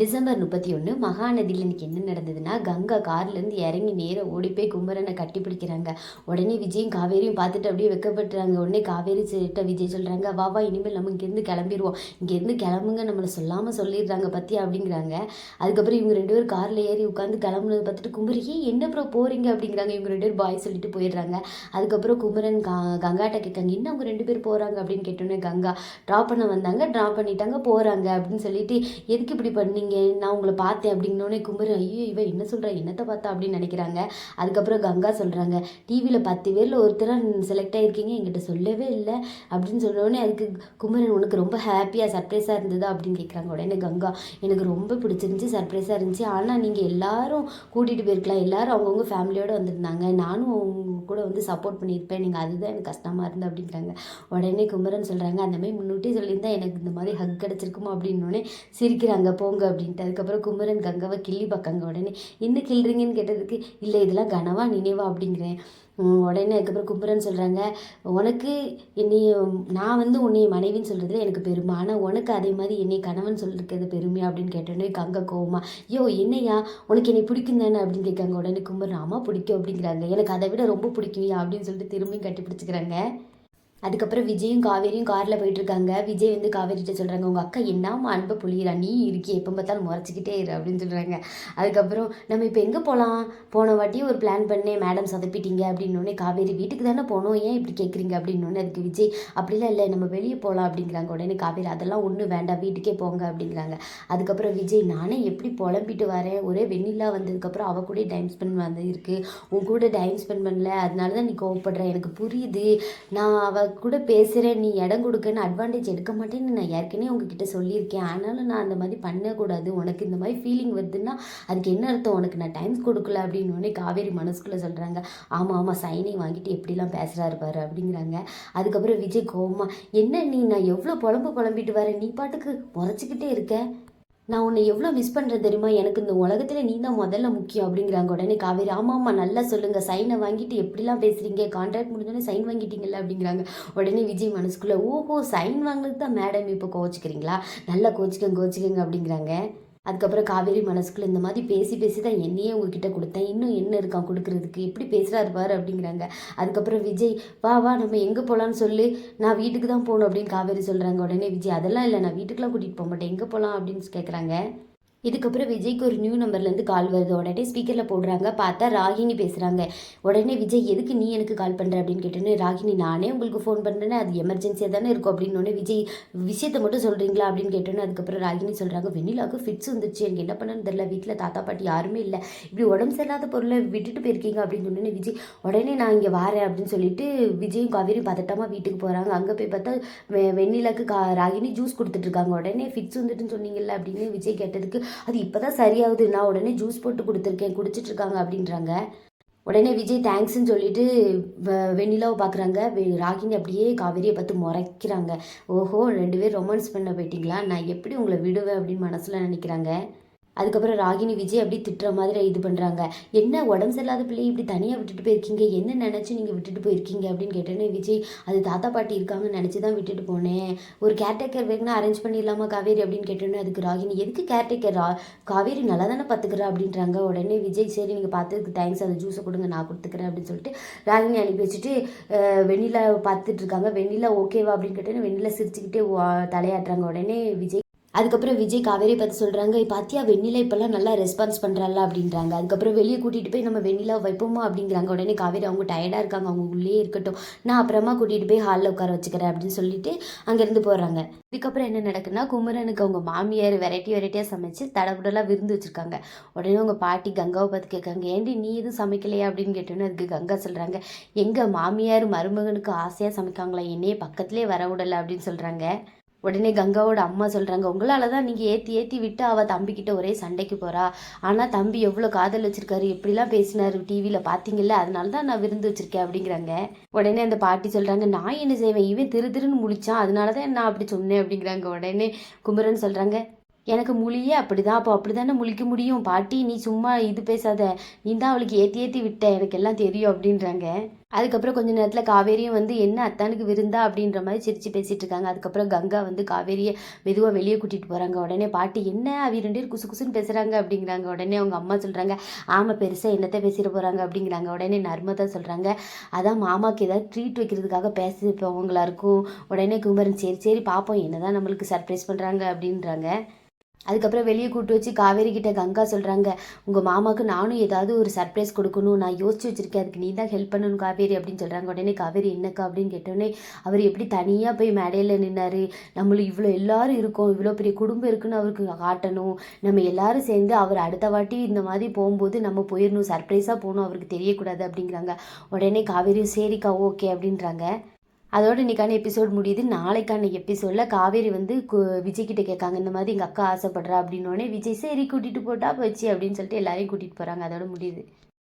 December முப்பத்தி ஒன்று மகாநதியில் இன்னைக்கு என்ன நடந்ததுன்னா கங்கா கார்லேருந்து இறங்கி நேராக ஓடி போய் குமரனை கட்டி பிடிக்கிறாங்க. உடனே விஜயும் காவேரியும் பார்த்துட்டு அப்படியே வெக்கப்படுறாங்க உடனே காவேரி சிட்ட விஜய் சொல்கிறாங்க வா வா இனிமேல் நம்ம இங்கேருந்து கிளம்பிடுவோம் இங்கேருந்து கிளம்புங்க நம்மளை சொல்லாமல் சொல்லிடுறாங்க பற்றி அப்படிங்கிறாங்க. அதுக்கப்புறம் இவங்க ரெண்டு பேரும் காரில் ஏறி உட்காந்து கிளம்புனதை பார்த்துட்டு குமரி என்ன ப்ரோ போகிறீங்க அப்படிங்கிறாங்க. இவங்க ரெண்டு பேரும் பாய் சொல்லிட்டு போயிடுறாங்க. அதுக்கப்புறம் குமரன் கா கங்காட்ட கேட்காங்க என்ன அவங்க ரெண்டு பேர் போகிறாங்க அப்படின்னு கேட்டோன்னே கங்கா ட்ராப் பண்ண வந்தாங்க ட்ராப் பண்ணிட்டாங்க போகிறாங்க அப்படின்னு சொல்லிட்டு எதுக்கு இப்படி பண்ணீங்க? நான் உங்களை பார்த்தேன் அப்படின்னோடனே குமரன் ஐயோ இவ என்ன சொல்கிறா என்னத்தை பார்த்தா? அப்படின்னு நினைக்கிறாங்க. அதுக்கப்புறம் கங்கா சொல்கிறாங்க டிவியில் பத்து பேரில் ஒருத்தராக செலக்ட் ஆகிருக்கீங்க என்கிட்ட சொல்லவே இல்லை. அப்படின்னு சொன்னோடனே அதுக்கு குமரன் உனக்கு ரொம்ப ஹாப்பியாக சர்ப்ரைஸாக இருந்ததா? அப்படின்னு கேட்குறாங்க உடனே கங்கா எனக்கு ரொம்ப பிடிச்சிருந்துச்சி சர்ப்ரைஸாக இருந்துச்சு. ஆனால் நீங்கள் எல்லாரும் கூட்டிகிட்டு போயிருக்கலாம். எல்லோரும் அவங்கவுங்க ஃபேமிலியோடு வந்திருந்தாங்க. நானும் கூட வந்து சப்போர்ட் பண்ணியிருப்பேன். நீங்கள் அதுதான் எனக்கு கஷ்டமாக இருந்தது அப்படிங்கிறாங்க உடனே குமரன் சொல்கிறாங்க அந்த மாதிரி முன்னுட்டே சொல்லியிருந்தா எனக்கு இந்த மாதிரி ஹக் கிடச்சிருக்குமா? அப்படின்னோடனே சிரிக்கிறாங்க போங்க அப்படின்ட்டு. அதுக்கப்புறம் குமரன் கங்காவை கிள்ளி பார்க்காங்க உடனே என்ன கிள்றீங்கன்னு கேட்டதுக்கு இல்லை இதெல்லாம் கனவா நினைவா? அப்படிங்கிறேன். உடனே அதுக்கப்புறம் குமரன் சொல்கிறாங்க உனக்கு என்னை நான் வந்து உன்னை மனைவின்னு சொல்கிறதுல எனக்கு பெருமை. ஆனால் உனக்கு அதே மாதிரி என்னை கணவன் சொல்லிருக்கிறது பெருமையா அப்படின்னு கேட்டோன்னே கங்க கோவமா ஐயோ என்னையா? உனக்கு என்னை பிடிக்கும் தானே? அப்படின்னு கேட்காங்க. உடனே குமரன் அம்மா பிடிக்கும் அப்படிங்கிறாங்க. எனக்கு அதை விட ரொம்ப பிடிக்கும்யா? அப்படின்னு சொல்லிட்டு திரும்பியும் கட்டி பிடிச்சிக்கிறாங்க அதுக்கப்புறம் விஜயும் காவேரியும் காரில் போயிட்டுருக்காங்க. விஜய் வந்து காவேரிகிட்ட சொல்கிறாங்க உங்கள் அக்கா என்னம்மா அன்பை புளியிறா நீ இருக்கி எப்போ பார்த்தாலும் முறைச்சிக்கிட்டே இரு அப்படின்னு சொல்கிறாங்க அதுக்கப்புறம் நம்ம இப்போ எங்கே போகலாம் போன வாட்டி ஒரு பிளான் பண்ணேன் மேடம் சதப்பிட்டீங்க அப்படின்னோடனே காவேரி வீட்டுக்கு தானே போனோம் ஏன் இப்படி கேட்குறீங்க அப்படின்னோடனே அதுக்கு விஜய் அப்படிலாம் இல்லை நம்ம வெளியே போகலாம் அப்படிங்கிறாங்க. உடனே காவேரி அதெல்லாம் ஒன்றும் வேண்டாம் வீட்டுக்கே போங்க அப்படிங்கிறாங்க. அதுக்கப்புறம் விஜய் நானே எப்படி புலம்பிட்டு வரேன்? ஒரே வெண்ணிலா வந்ததுக்கப்புறம் அவ கூட டைம் ஸ்பெண்ட் வந்து இருக்குது உன் கூட டைம் ஸ்பெண்ட் பண்ணல அதனால தான் நீ கோவப்படுற எனக்கு புரியுது. நான் அவள் கூட பேசுகிறேன் நீ இடம் கொடுக்கன்னு அட்வான்டேஜ் எடுக்க மாட்டேன்னு நான் ஏற்கனவே உங்ககிட்ட சொல்லியிருக்கேன். ஆனாலும் நான் அந்த மாதிரி பண்ணக்கூடாது. உனக்கு இந்த மாதிரி ஃபீலிங் வருதுன்னா அதுக்கு என்ன அர்த்தம்? உனக்கு நான் டைம் கொடுக்கல அப்படின்னு உடனே காவேரி மனசுக்குள்ளே சொல்கிறாங்க ஆமாம் ஆமாம் சைனிங் வாங்கிட்டு எப்படிலாம் பேசுகிறாரு பாரு அப்படிங்கிறாங்க. அதுக்கப்புறம் விஜய் கோமா என்ன நீ நான் எவ்வளோ புலம்பு புலம்பிட்டு வரேன் நீ பாட்டுக்கு உரைச்சிக்கிட்டே இருக்க. நான் உன்னை எவ்வளோ மிஸ் பண்ணுறேன் தெரியுமா? எனக்கு இந்த உலகத்தில் நீ தான் முதல்ல முக்கியம் அப்படிங்கிறாங்க. உடனே காவேரி ஆமாம்மா நல்லா சொல்லுங்கள் சைனை வாங்கிட்டு எப்படிலாம் பேசுகிறீங்க கான்ட்ராக்ட் முடிஞ்சோடனே சைன் வாங்கிட்டீங்கல்ல அப்படிங்கிறாங்க. உடனே விஜய் மனசுக்குள்ளே ஓஹோ சைன் வாங்கினது தான் மேடம் இப்போ கோச்சிக்கிறீங்களா நல்லா கோச்சிக்கங்க கோச்சிக்கங்க அப்படிங்கிறாங்க. அதுக்கப்புறம் காவேரி மனசுக்குள்ள இந்த மாதிரி பேசி பேசி தான் என்னையே உங்ககிட்ட கொடுத்தேன். இன்னும் என்ன இருக்கான் கொடுக்கறதுக்கு? எப்படி பேசுகிறாரு பாரு அப்படிங்கிறாங்க. அதுக்கப்புறம் விஜய் வா வா நம்ம எங்கே போகலான்னு சொல்லி. நான் வீட்டுக்கு தான் போகணும் அப்படின்னு காவேரி சொல்கிறாங்க உடனே விஜய் அதெல்லாம் இல்லை நான் வீட்டுக்குலாம் கூட்டிகிட்டு போக மாட்டேன். எங்கே போகலாம் அப்படின்னு கேட்குறாங்க இதுக்கப்புறம் விஜய்க்கு ஒரு நியூ நம்பர்லேருந்து கால் வருது. உடனே ஸ்பீக்கரில் போடுறாங்க. பார்த்தா ராகினி பேசுகிறாங்க உடனே விஜய் எதுக்கு நீ எனக்கு கால் பண்ணுற அப்படின்னு கேட்டோன்னே ராகினி நானே உங்களுக்கு ஃபோன் பண்ணுறேன்னு அது எமர்ஜென்சியாக தானே இருக்கும். அப்படின்னு உடனே விஜய் விஷயத்தை மட்டும் சொல்கிறீங்களா அப்படின்னு கேட்டோன்னே அதுக்கப்புறம் ராகினி சொல்கிறாங்க வெண்ணிலாவுக்கு ஃபிட்ஸ் வந்துச்சு எனக்கு என்ன பண்ணணும்னு தெரில வீட்டில் தாத்தா பாட்டி யாருமே இல்லை. இப்படி உடம்பு சரியில்லாத பொருளை விட்டுட்டு போயிருக்கீங்க. அப்படின்னு சொன்னோன்னே விஜய் உடனே நான் இங்கே வாரேன். அப்படின்னு சொல்லிட்டு விஜயும் காவேரியும் பதட்டமாக வீட்டுக்கு போகிறாங்க அங்கே போய் பார்த்தா வெண்ணிலாவுக்கு வெண்ணிலாக்கு கா ராகினி ஜூஸ் கொடுத்துட்ருக்காங்க உடனே ஃபிட்ஸ் வந்துட்டுன்னு சொன்னீங்கல்ல அப்படின்னு விஜய் கேட்டதுக்கு அது இப்போ தான் சரியாகுது. நான் உடனே ஜூஸ் போட்டு கொடுத்துருக்கேன். குடிச்சிட்டு இருக்காங்க அப்படின்றாங்க. உடனே விஜய் தேங்க்ஸ்ன்னு சொல்லிட்டு வெண்ணிலாவை பார்க்குறாங்க ராகினி அப்படியே காவேரியை பார்த்து முறைக்கிறாங்க. ஓஹோ ரெண்டு பேரும் ரொமான்ஸ் பண்ண போயிட்டீங்களா? நான் எப்படி உங்களை விடுவேன் அப்படின்னு மனசில் நினைக்கிறாங்க. அதுக்கப்புறம் ராகினி விஜய் அப்படி திட்டுற மாதிரி இது பண்ணுறாங்க என்ன உடம்பு சரியில்லாத பிள்ளையை இப்படி தனியாக விட்டுட்டு போயிருக்கீங்க? என்ன நினச்சி நீங்கள் விட்டுட்டு போயிருக்கீங்க அப்படின்னு கேட்டோன்னே விஜய் அது தாத்தா பாட்டி இருக்காங்கன்னு நினச்சி தான் விட்டுட்டு போனேன். ஒரு கேர்டேக்கர் வேணும்னா அரேஞ்ச் பண்ணிடலாமா காவேரி அப்படின்னு கேட்டோன்னே அதுக்கு ராகினி எதுக்கு கேர்டேக்கர் ரா காவேரி நல்லா தானே பார்த்துக்கிறா அப்படின்றாங்க. உடனே விஜய் சரி நீங்கள் பார்த்ததுக்கு தேங்க்ஸ் அந்த ஜூஸை கொடுங்க நான் கொடுத்துக்கிறேன் அப்படின்னு சொல்லிட்டு ராகினி அனுப்பி வச்சுட்டு வெண்ணிலா பார்த்துட்டு இருக்காங்க. வெண்ணிலா ஓகேவா அப்படின்னு கேட்டோன்னே வெண்ணிலா சிரிச்சுக்கிட்டே தலையாட்டுறாங்க. உடனே விஜய் அதுக்கப்புறம் விஜய் காவேரி பார்த்து சொல்கிறாங்க இப்போ அத்தியா வெண்ணிலா இப்போல்லாம் நல்லா ரெஸ்பான்ஸ் பண்ணுறாள் அப்படின்றாங்க. அதுக்கப்புறம் வெளியே கூட்டிகிட்டு போய் நம்ம வெண்ணிலா வைப்போமா அப்படிங்கிறாங்க. உடனே காவேரி அவங்க டயர்டாக இருக்காங்க. அவங்க உள்ளே இருக்கட்டும். நான் அப்புறமா கூட்டிகிட்டு போய் ஹாலில் உட்கார வச்சுக்கிறேன் அப்படின்னு சொல்லிட்டு அங்கேருந்து போகிறாங்க இதுக்கப்புறம் என்ன நடக்குன்னா குமரனுக்கு அவங்க மாமியார் வெரைட்டி வெரைட்டியாக சமைச்சு தடபுடலாக விருந்து வச்சுருக்காங்க. உடனே அவங்க பாட்டி கங்காவை பார்த்து கேட்காங்க ஏண்டி நீ எதுவும் சமைக்கலையா? அப்படின்னு கேட்டோன்னே அதுக்கு கங்கா சொல்கிறாங்க எங்கள் மாமியார் மருமகனுக்கு ஆசையாக சமைக்காங்களா? என்னையே பக்கத்துலேயே வர விடலை அப்படின்னு சொல்கிறாங்க உடனே கங்காவோட அம்மா சொல்கிறாங்க உங்களால் தான் நீங்கள் ஏற்றி ஏற்றி விட்டு அவள் தம்பிக்கிட்ட ஒரே சண்டைக்கு போகிறா ஆனால் தம்பி எவ்வளோ காதல் வச்சுருக்காரு எப்படிலாம் பேசினாரு டிவியில் பார்த்தீங்கல்ல அதனால தான் நான் விருந்து வச்சுருக்கேன் அப்படிங்கிறாங்க. உடனே அந்த பாட்டி சொல்கிறாங்க நான் என்ன செய்வேன்? இவன் திரு திருன்னு முழிச்சான் அதனால தான் நான் அப்படி சொன்னேன் அப்படிங்கிறாங்க. உடனே குமரன் சொல்கிறாங்க எனக்கு முழியே அப்படிதான். அப்போ அப்படி தானே முழிக்க முடியும்? பாட்டி நீ சும்மா இது பேசாத. நீ தான் அவளுக்கு ஏற்றி ஏற்றி விட்ட. எனக்கு எல்லாம் தெரியும் அப்படின்றாங்க. அதுக்கப்புறம் கொஞ்ச நேரத்தில் காவேரியும் வந்து என்ன அத்தானுக்கு விருந்தா? அப்படின்ற மாதிரி சிரித்து பேசிகிட்டு இருக்காங்க. அதுக்கப்புறம் கங்கா வந்து காவேரியை மெதுவாக வெளியே கூட்டிகிட்டு போகிறாங்க உடனே பாட்டி என்ன? அவ ரெண்டு பேர் குசு குசுன்னு பேசுகிறாங்க அப்படிங்கிறாங்க. உடனே அவங்க அம்மா சொல்கிறாங்க ஆமாம் பெருசாக என்னத்தை பேசிட போகிறாங்க அப்படிங்கிறாங்க. உடனே நர்மதா சொல்கிறாங்க அதான் மாமாவுக்கு ஏதாவது ட்ரீட் வைக்கிறதுக்காக பேசிப்பவங்களா இருக்கும். உடனே குமரன் சரி சரி பார்ப்போம் என்னதான் நம்மளுக்கு சர்ப்ரைஸ் பண்ணுறாங்க அப்படின்றாங்க. அதுக்கப்புறம் வெளியே கூப்பிட்டு வச்சு காவேரி கிட்ட கங்கா சொல்கிறாங்க உங்கள் மாமாவுக்கு நானும் ஏதாவது ஒரு சர்ப்ரைஸ் கொடுக்கணும். நான் யோசிச்சு வச்சுருக்கேன். அதுக்கு நீ தான் ஹெல்ப் பண்ணணும் காவேரி அப்படின்னு சொல்கிறாங்க உடனே காவேரி என்னக்கா? அப்படின்னு கேட்டோடனே அவர் எப்படி தனியாக போய் மேடையில் நின்னார்? நம்மளும் இவ்வளோ எல்லோரும் இருக்கோம். இவ்வளோ பெரிய குடும்பம் இருக்குன்னு அவருக்கு காட்டணும். நம்ம எல்லாரும் சேர்ந்து அவர் அடுத்த வாட்டி இந்த மாதிரி போகும்போது நம்ம போயிடணும் சர்ப்ரைஸாக போகணும். அவருக்கு தெரியக்கூடாது அப்படிங்கிறாங்க. உடனே காவேரியும் சரிக்கா ஓகே அப்படின்றாங்க. அதோட இன்னைக்கான எபிசோட் முடியுது. நாளைக்கான எபிசோடில் காவேரி வந்து கு- விஜய் கேட்காங்க இந்த மாதிரி எங்கள் அக்கா ஆசைப்படுறா அப்படின்னோடனே விஜய் சரி கூட்டிகிட்டு போட்டா போச்சு அப்படின்னு சொல்லிட்டு எல்லாரையும் கூட்டிகிட்டு போகிறாங்க அதோட முடியுது.